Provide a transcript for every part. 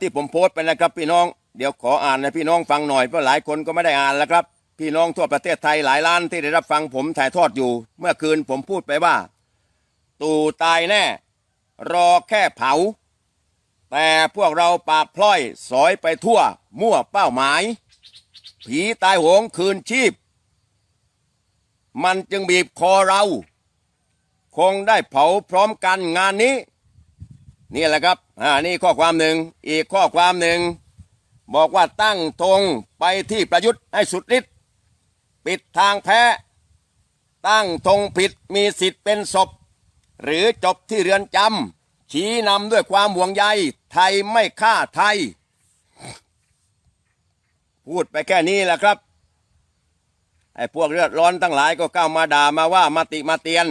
ที่ผมโพสต์ไปนะครับพี่น้องเดี๋ยวขออ่านให้พี่น้องฟังหน่อยเพราะหลายคนก็ไม่ได้อ่านแล้วครับ พี่น้องทั่วประเทศไทยหลายล้านที่ได้รับฟังผมถ่ายทอดอยู่ เมื่อคืนผมพูดไปว่า ตู่ตายแน่ รอแค่เผา แต่พวกเราปากพล่อยสอยไปทั่ว มั่วเป้าหมาย ผีตายโหงคืนชีพ มันจึงบีบคอเรา คงได้เผาพร้อมกันงานนี้ นี่แหละครับอ่านี่ข้อความหนึ่งอีกข้อความหนึ่งบอกว่าตั้งธงไปที่ประยุทธ์ให้สุดฤทธิ์ปิดทางแพ้ ตั้งธงผิดมีสิทธิ์เป็นศพ หรือจบที่เรือนจำชี้นำด้วยความห่วงใยไทยไม่ฆ่าไทย พูดไปแค่นี้แหละครับไอ้พวกเลือดร้อนทั้งหลายก็ก้าวมาด่ามาว่ามาติมาเตียน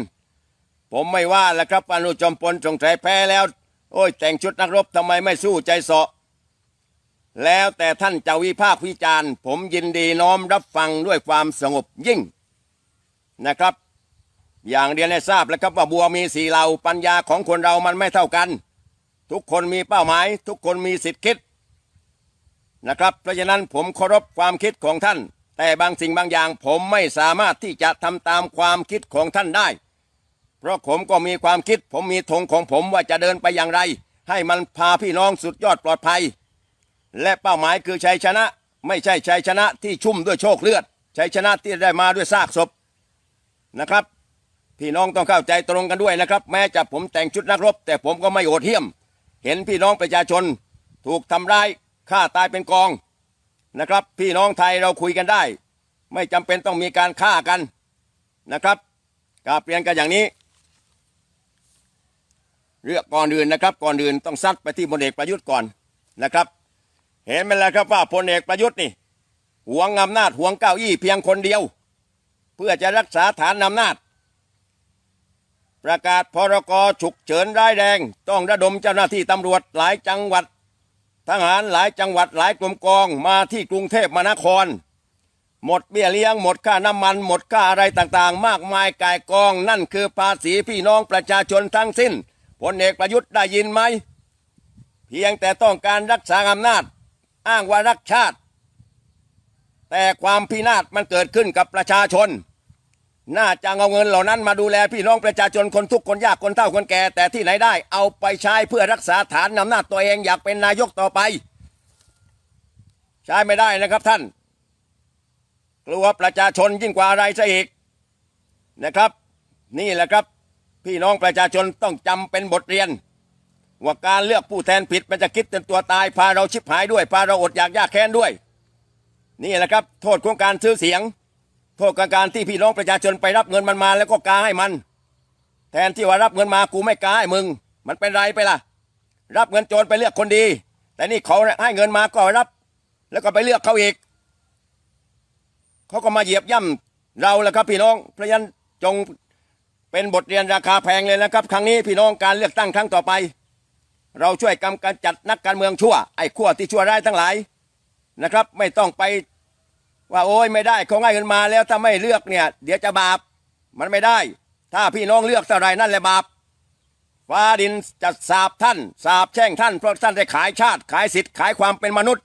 ผมไม่ว่าแหละครับอนุจอมพลจงใจแพ้แล้ว โอ้ย แต่งชุดนักรบทำไมไม่สู้ใจเสาะ แล้วแต่ท่านจะวิพากษ์วิจารณ์ผมยินดีน้อมรับฟังด้วยความสงบยิ่งนะครับ อย่างเรียนให้ทราบแล้วครับว่าบัวมีสีเหล่าปัญญาของคนเรามันไม่เท่ากัน ทุกคนมีเป้าหมาย ทุกคนมีสิทธิคิดนะครับ เพราะฉะนั้นผมเคารพความคิดของท่าน แต่บางสิ่งบางอย่างผมไม่สามารถที่จะทำตามความคิดของท่านได้ เพราะผมก็มีความคิด ผมมีธงของผมว่าจะเดินไปอย่างไร ให้มันพาพี่น้องสุดยอดปลอดภัย และเป้าหมายคือชัยชนะ ไม่ใช่ชัยชนะที่ชุ่มด้วยโชคเลือดชัยชนะที่ได้มาด้วยซากศพนะครับ พี่น้องต้องเข้าใจตรงกันด้วยนะครับ แม้จะผมแต่งชุดนักรบ แต่ผมก็ไม่โอดเหี้ยม เห็นพี่น้องประชาชน ถูกทำร้ายฆ่าตายเป็นกองนะครับ พี่น้องไทยเราคุยกันได้ ไม่จำเป็นต้องมีการฆ่ากันนะครับกาบเรียนกันอย่างนี้ เรื่องก่อนอื่นนะครับ ก่อนอื่นต้องซัดไปที่พลเอกประยุทธ์ก่อนนะครับ เห็นไหมล่ะครับว่าพลเอกประยุทธ์นี่หวงอำนาจหวงเก้าอี้เพียงคนเดียว เพื่อจะรักษาฐานอำนาจ ประกาศพรกฉุกเฉินร้ายแรง ต้องระดมเจ้าหน้าที่ตำรวจหลายจังหวัด ทหารหลายจังหวัดหลายกรมกองมาที่กรุงเทพมหานคร หมดเบี้ยเลี้ยงหมดค่าน้ำมัน หมดค่าอะไรต่างๆ มากมายกายกอง นั่นคือภาษีพี่น้องประชาชนทั้งสิ้น พลเอกประยุทธ์ได้ยินไหม เพียงแต่ต้องการรักษาอำนาจ อ้างว่ารักชาติ แต่ความพินาศมันเกิดขึ้นกับประชาชน น่าจะเอาเงินเหล่านั้นมาดูแลพี่น้องประชาชนคนทุกคนยากคนเฒ่าคนแก่ แต่ที่ไหนได้เอาไปใช้เพื่อรักษาฐานอำนาจตัวเองอยากเป็นนายกต่อไป ใช้ไม่ได้นะครับท่านกลัวประชาชนยิ่งกว่าอะไรซะอีกนะครับ นี่แหละครับ พี่น้องประชาชนต้องจำเป็นบทเรียน ว่าการเลือกผู้แทนผิดมันจะคิดจนตัวตายพาเราชิบหายด้วย พาเราอดอยากยากแค้นด้วย นี่แหละครับ โทษของการซื้อเสียง โทษของการที่พี่น้องประชาชนไปรับเงินมันมาแล้วก็กาให้มัน แทนที่ว่ารับเงินมากูไม่กาให้มึง มันเป็นไรไปล่ะ รับเงินโจรไปเลือกคนดี แต่นี่เขาให้เงินมาก็รับ แล้วก็ไปเลือกเขาอีกเขาก็มาเหยียบย่ำเราแหละครับพี่น้องเพราะฉะนั้นจง เป็นบทเรียนราคาแพงเลยนะครับ ครั้งนี้พี่น้องการเลือกตั้งครั้งต่อไป เราช่วยกำกันจัดนักการเมืองชั่วไอ้ขั้วที่ชั่วร้ายทั้งหลายนะครับ ไม่ต้องไปว่าโอ้ยไม่ได้เขาให้เงินมาแล้วถ้าไม่เลือกเนี่ย เดี๋ยวจะบาปมันไม่ได้ ถ้าพี่น้องเลือกเท่าไรนั่นแหละบาปฟ้าดินจะสาบท่านสาบแช่งท่านเพราะท่านได้ขายชาติขายสิทธิ์ขายความเป็นมนุษย์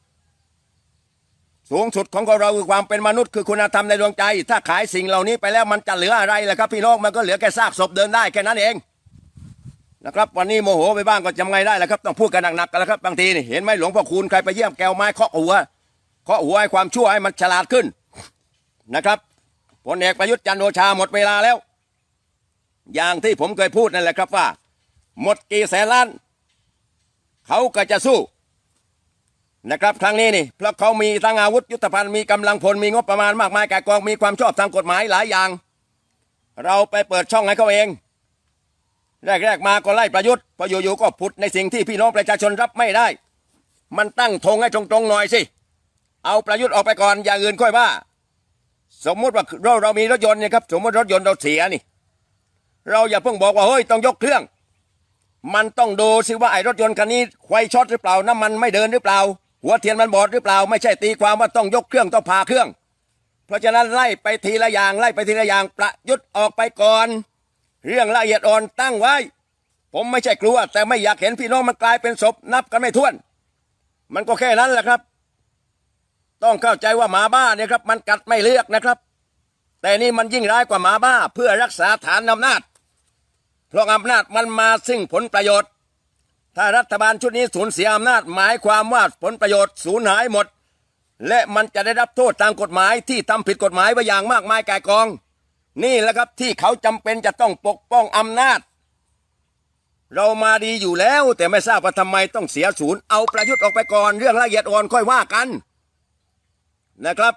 สูงสุดของเราคือความเป็นมนุษย์คือคุณธรรมในดวงใจ ถ้าขายสิ่งเหล่านี้ไปแล้วมันจะเหลืออะไรล่ะครับ พี่น้องมันก็เหลือแค่ซากศพเดินได้แค่นั้นเองนะครับวันนี้โมโหไปบ้างก็จำไงได้แล้วครับต้องพูดกันหนักๆกันแล้วครับบางทีนี่เห็นไหมหลวงพ่อคูณใครไปเยี่ยมแก้วไม้เคาะหัวเคาะหัวให้ความชั่วให้มันฉลาดขึ้นนะครับพลเอกประยุทธ์จันทร์โอชาหมดเวลาแล้ว อย่างที่ผมเคยพูดนั่นแหละครับว่า หมดกี่แสนล้าน เขาก็จะสู้ นะครับครั้งนี้นี่เพราะเขามีทั้งอาวุธยุทธภัณฑ์มีกำลังพลมีงบประมาณมากมายกายกองมีความชอบทางกฎหมายหลายอย่าง เราไปเปิดช่องให้เขาเอง แรกๆมาก็ไล่ประยุทธ์พออยู่ๆก็ผุดในสิ่งที่พี่น้องประชาชนรับไม่ได้ มันตั้งธงให้ตรงๆหน่อยสิเอาประยุทธ์ออกไปก่อนอย่างอื่นค่อยว่า สมมุติว่าเราเรามีรถยนต์เนี่ยครับสมมติรถยนต์เราเสียนี่ เราอย่าเพิ่งบอกว่าเฮ้ยต้องยกเครื่อง มันต้องดูสิว่าไอ้รถยนต์คันนี้ไฟช็อตหรือเปล่าน้ำมันไม่เดินหรือเปล่า หัวเทียนมันบอดหรือเปล่า ไม่ใช่ตีความว่าต้องยกเครื่องต้องพาเครื่อง เพราะฉะนั้นไล่ไปทีละอย่างไล่ไปทีละอย่างประยุทธ์ออกไปก่อน เรื่องละเอียดอ่อนตั้งไว้ ผมไม่ใช่กลัว แต่ไม่อยากเห็นพี่น้องมันกลายเป็นศพนับกันไม่ถ้วน มันก็แค่นั้นแหละครับ ต้องเข้าใจว่าหมาบ้าเนี่ยครับ มันกัดไม่เลือกนะครับ แต่นี่มันยิ่งร้ายกว่าหมาบ้าเพื่อรักษาฐานอำนาจเพราะอำนาจมันมาซึ่งผลประโยชน์ ถ้ารัฐบาลชุดนี้สูญเสียอำนาจหมายความว่าผลประโยชน์สูญหายหมด และมันจะได้รับโทษตามกฎหมายที่ทำผิดกฎหมายไว้อย่างมากมายแก่กอง นี่แหละครับที่เขาจำเป็นจะต้องปกป้องอำนาจ เรามาดีอยู่แล้ว แต่ไม่ทราบว่าทำไมต้องเสียศูนย์เอาประยุทธ์ออกไปก่อนเรื่องละเอียดอ่อนค่อยว่ากัน นะครับ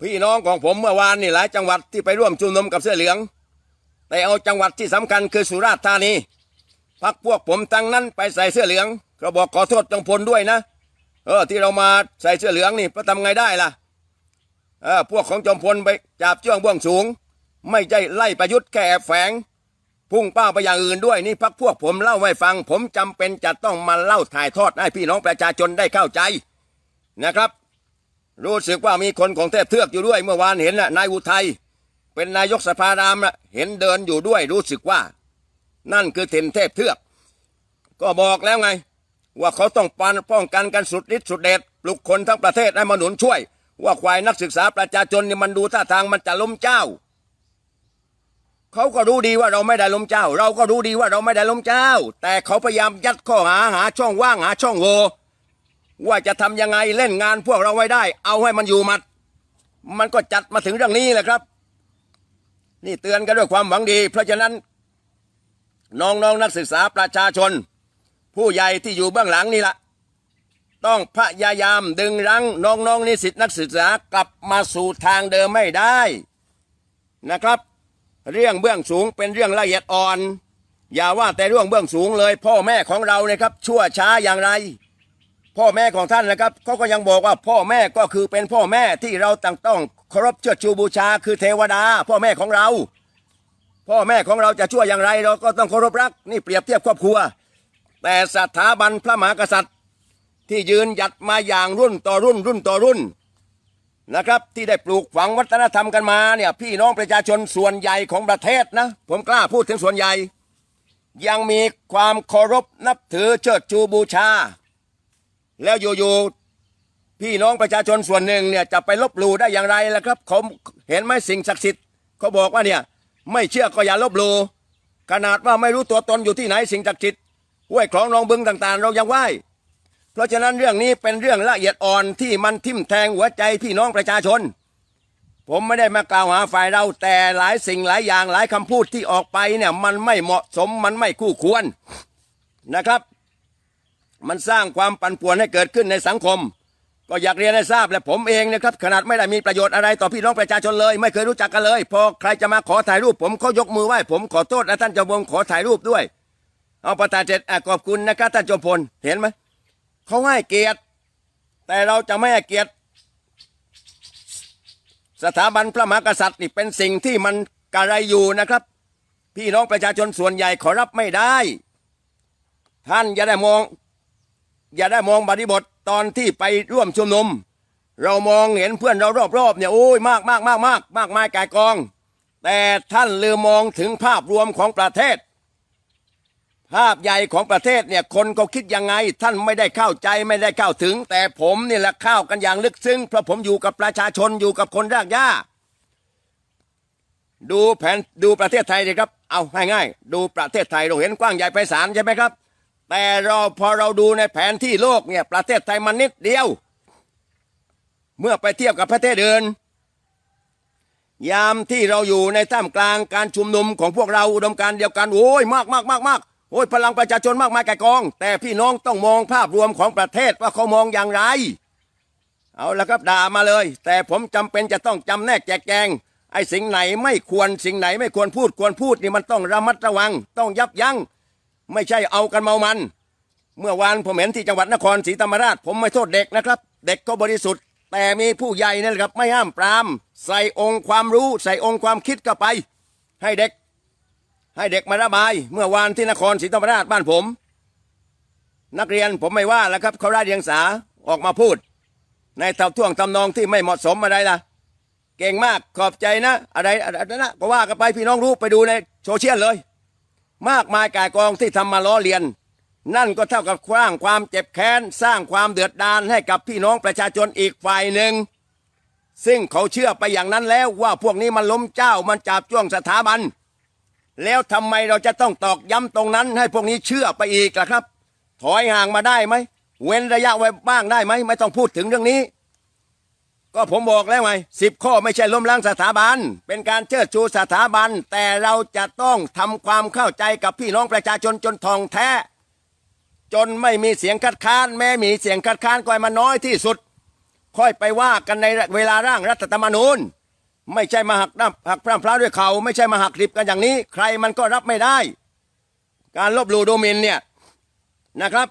พี่น้องของผมเมื่อวานนี่หลายจังหวัดที่ไปร่วมชุมนุมกับเสื้อเหลือง แต่เอาจังหวัดที่สำคัญคือสุราษฎร์ธานี พักพวกผมทั้งนั้นไปใส่เสื้อเหลืองก็บอกขอโทษจงพลด้วยนะ เออ ที่เรามาใส่เสื้อเหลืองนี่เพราะทำไงได้ล่ะเออพวกของจอมพลไปจับจ้วงเบื้องสูง ไม่ใช่ไล่ประยุทธ์แค่แอบแฝง พุ่งเป้าไปอย่างอื่นด้วยนี่พักพวกผมเล่าให้ฟัง ผมจำเป็นจะต้องมาเล่าถ่ายทอดให้พี่น้องประชาชนได้เข้าใจนะครับ รู้สึกว่ามีคนของเทพเทือกอยู่ด้วยเมื่อวานเห็นนะนายอุทัยเป็นนายกสภารามเห็นเดินอยู่ด้วยรู้สึกว่า นั่นคือเทนเทพเทือก ก็บอกแล้วไง ว่าเขาต้องปันป้องกันกันสุดฤทธิ์สุดเดชปลุกคนทั้งประเทศให้มาหนุนช่วย ว่าควายนักศึกษาประชาชนนี่มันดูท่าทางมันจะล้มเจ้า เขาก็รู้ดีว่าเราไม่ได้ล้มเจ้า เราก็รู้ดีว่าเราไม่ได้ล้มเจ้า แต่เขาพยายามยัดข้อหาหาช่องว่างหาช่องโหว่ว่าจะทำยังไงเล่นงานพวกเราไว้ได้ เอาให้มันอยู่มัด มันก็จัดมาถึงเรื่องนี้แหละครับ นี่เตือนกันด้วยความหวังดี เพราะฉะนั้น น้องๆนนักศึกษาประชาชน ผู้ใหญ่ที่อยู่เบื้องหลังนี่ละต้องพยายามดึงรั้งน้องๆนิสิตนักศึกษากลับมาสู่ทางเดิมไม่ได้นะครับ เรื่องเบื้องสูงเป็นเรื่องละเอียดอ่อน อย่าว่าแต่เรื่องเบื้องสูงเลย พ่อแม่ของเราเนี่ยครับชั่วช้าอย่างไร พ่อแม่ของท่านนะครับเขาก็ยังบอกว่าพ่อแม่ก็คือเป็นพ่อแม่ที่เราต่างต้องเคารพเชิดชูบูชาคือเทวดา พ่อแม่ของเรา พ่อแม่ของเราจะชั่วอย่างไรเราก็ต้องเคารพรัก นี่เปรียบเทียบครอบครัว แต่สถาบันพระมหากษัตริย์ ที่ยืนหยัดมาอย่างรุ่นต่อรุ่นรุ่นต่อรุ่นนะครับ ที่ได้ปลูกฝังวัฒนธรรมกันมาเนี่ยพี่น้องประชาชนส่วนใหญ่ของประเทศนะ ผมกล้าพูดถึงส่วนใหญ่ ยังมีความเคารพนับถือเชิดชูบูชา แล้วอยู่ๆพี่น้องประชาชนส่วนหนึ่งเนี่ยจะไปลบหลู่ได้อย่างไรล่ะครับเขาเห็นไหมสิ่งศักดิ์สิทธิ์เขาบอกว่าเนี่ย ไม่เชื่อก็อย่าลบหลู่ขนาดว่าไม่รู้ตัวตนอยู่ที่ไหนสิ่งศักดิ์สิทธิ์ห้วยคลองหนองบึงต่างๆ เรายังไหว้เพราะฉะนั้นเรื่องนี้เป็นเรื่องละเอียดอ่อนที่มันทิ่มแทงหัวใจพี่น้องประชาชน ผมไม่ได้มากล่าวหาฝ่ายเราแต่หลายสิ่งหลายอย่างหลายคำพูดที่ออกไปเนี่ยมันไม่เหมาะสมมันไม่คู่ควรนะครับ มันสร้างความปั่นป่วนให้เกิดขึ้นในสังคม ก็อยากเรียนให้ทราบและผมเองนะครับขนาดไม่ได้มีประโยชน์อะไรต่อพี่น้องประชาชนเลย ไม่เคยรู้จักกันเลย พอใครจะมาขอถ่ายรูป ผมก็ยกมือไหว้ผมขอโทษนะท่านเจ้าวงขอถ่ายรูปด้วย เอาประธานเจ็ดอะขอบคุณนะครับท่านจอมพลเห็นไหมเขาให้เกียรติ แต่เราจะไม่ให้เกียรติ สถาบันพระมหากษัตริย์นี่เป็นสิ่งที่มันกระไรอยู่นะครับ พี่น้องประชาชนส่วนใหญ่ขอรับไม่ได้ ท่านอย่าได้มอง อย่าได้มองบริบท ตอนที่ไปร่วมชุมนุม เรามองเห็นเพื่อนเรารอบๆเนี่ยโอ้ยมากมากมากมากมากมายกายกอง แต่ท่านลืมมองถึงภาพรวมของประเทศ ภาพใหญ่ของประเทศเนี่ยคนเขาคิดยังไง ท่านไม่ได้เข้าใจไม่ได้เข้าถึง แต่ผมนี่แหละเข้ากันอย่างลึกซึ้งเพราะผมอยู่กับประชาชนอยู่กับคนรากหญ้าดูแผนดูประเทศไทยเลยครับ เอาง่ายๆดูประเทศไทยเราเห็นกว้างใหญ่ไพศาลใช่ไหมครับ แต่เราพอเราดูในแผนที่โลกเนี่ยประเทศไทยมันนิดเดียว เมื่อไปเทียบกับประเทศอื่นยามที่เราอยู่ในท่ามกลางการชุมนุมของพวกเราอุดมการเดียวกันโอ้ยมากมากมากมากโอ้ยพลังประชาชนมากมายแก่กอง แต่พี่น้องต้องมองภาพรวมของประเทศว่าเขามองอย่างไร เอาละครับด่ามาเลย แต่ผมจำเป็นจะต้องจำแนกแจกแจงไอ้สิ่งไหนไม่ควรสิ่งไหนไม่ควรพูดควรพูดนี่มันต้องระมัดระวัง ต้องยับยั้ง ไม่ใช่เอากันเมามัน เมื่อวานผมเห็นที่จังหวัดนครศรีธรรมราช ผมไม่โทษเด็กนะครับ เด็กก็บริสุทธิ์ แต่มีผู้ใหญ่นั่แหละครับไม่ห้ามปราม ใส่องค์ความรู้ ใส่องค์ความคิดเข้าไป ให้เด็ก ให้เด็กมาระบาย เมื่อวานที่นครศรีธรรมราชบ้านผม นักเรียนผมไม่ว่าแล้วครับเขาได้เรียงสาออกมาพูด ในทับท่วงทำนองที่ไม่เหมาะสมอะไรล่ะเก่งมากขอบใจนะ อะไรอะไรนะก็ว่ากันไปพี่น้องรู้ไปดูในโซเชียลเลย มากมายกายกองที่ทำมาล้อเลียน นั่นก็เท่ากับสร้างความเจ็บแค้น สร้างความเดือดดาลให้กับพี่น้องประชาชนอีกฝ่ายหนึ่ง ซึ่งเขาเชื่อไปอย่างนั้นแล้วว่าพวกนี้มันล้มเจ้ามันจับจ้วงสถาบัน แล้วทำไมเราจะต้องตอกย้ำตรงนั้น ให้พวกนี้เชื่อไปอีกล่ะครับ ถอยห่างมาได้ไหมเว้นระยะไว้บ้างได้ไหมไม่ต้องพูดถึงเรื่องนี้ ก็ผมบอกแล้วไงสิบข้อไม่ใช่ล้มล้างสถาบัน เป็นการเชิดชูสถาบัน แต่เราจะต้องทำความเข้าใจกับพี่น้องประชาชนจนทองแท้ จนไม่มีเสียงคัดค้าน แม้มีเสียงคัดค้านก็ให้มาน้อยที่สุด ค่อยไปว่ากันในเวลาร่างรัฐธรรมนูญ ไม่ใช่มาหักน้ำหักพร่ำพร้าด้วยเขา ไม่ใช่มาหักดิบกันอย่างนี้ ใครมันก็รับไม่ได้ การลบหลู่โดมินเนี่ยนะครับ